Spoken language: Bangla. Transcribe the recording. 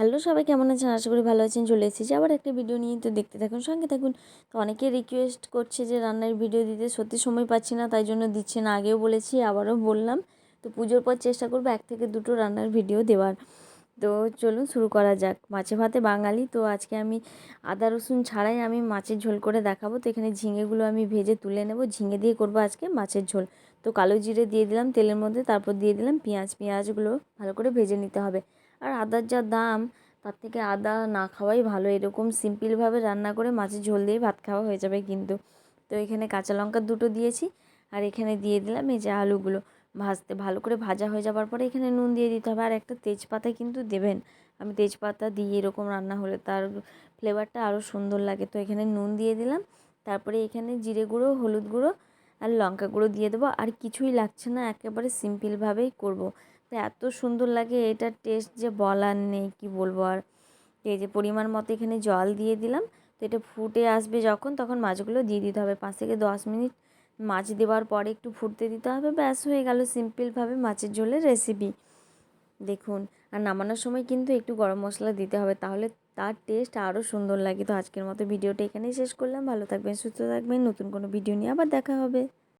হ্যালো সবাই, কেমন আছেন? আশা করি ভালো আছেন। চলে এসেছি আবার একটা ভিডিও নিয়ে। তো দেখতে থাকুন, সঙ্গে থাকুন। তো অনেকে রিকোয়েস্ট করছে যে রান্নার ভিডিও দিতে। সত্যি সময় পাচ্ছি না, তাই জন্য দিচ্ছে না। আগেও বলেছি, আবারও বললাম। তো পুজোর পর চেষ্টা করব এক থেকে দুটো রান্নার ভিডিও দেওয়ার। তো চলুন, শুরু করা যাক। মাছে ভাতে বাঙালি। তো আজকে আমি আদা, রসুন ছাড়াই আমি মাছের ঝোল করে দেখাবো। তো এখানে ঝিঙেগুলো আমি ভেজে তুলে নেব। ঝিঙে দিয়ে করব আজকে মাছের ঝোল। তো কালো জিরে দিয়ে দিলাম তেলের মধ্যে। তারপর দিয়ে দিলাম পেঁয়াজ। পেঁয়াজগুলো ভালো করে ভেজে নিতে হবে। আর আদার যা দাম, তার থেকে আদা না খাওয়াই ভালো। এরকম সিম্পলভাবে রান্না করে মাছের ঝোল দিয়ে ভাত খাওয়া হয়ে যাবে কিন্তু। তো এখানে কাঁচা লঙ্কা দুটো দিয়েছি আর এখানে দিয়ে দিলাম এই যে আলুগুলো। ভাজতে ভালো করে ভাজা হয়ে যাওয়ার পরে এখানে নুন দিয়ে দিতে হবে। আর একটা তেজপাতা কিন্তু দেবেন। আমি তেজপাতা দিই এরকম রান্না হলে তার ফ্লেভারটা আরও সুন্দর লাগে। তো এখানে নুন দিয়ে দিলাম। তারপরে এখানে জিরে গুঁড়ো, হলুদ গুঁড়ো আর লঙ্কা গুঁড়ো দিয়ে দেবো। আর কিছুই লাগছে না। একেবারে সিম্পলভাবেই করব। তো এত সুন্দর লাগে এটার টেস্ট যে বলার নেই, কি বলব? আর এই যে পরিমাণ মতো এখানে জল দিয়ে দিলাম, তো এটা ফুটে আসবে যখন, তখন মাছগুলো দিয়ে দিতে হবে। পাঁচ থেকে দশ মিনিট মাছ দেওয়ার পরে একটু ফুটতে দিতে হবে, ব্যাস হয়ে গেল সিম্পলভাবে মাছের ঝোলের রেসিপি দেখুন, আর নামানোর সময় কিন্তু একটু গরম মশলা দিতে হবে, তাহলে তার টেস্ট আরও সুন্দর লাগে। তো আজকের মতো ভিডিওটা এখানেই শেষ করলাম। ভালো থাকবেন, সুস্থ থাকবেন। নতুন কোনো ভিডিও নিয়ে আবার দেখা হবে।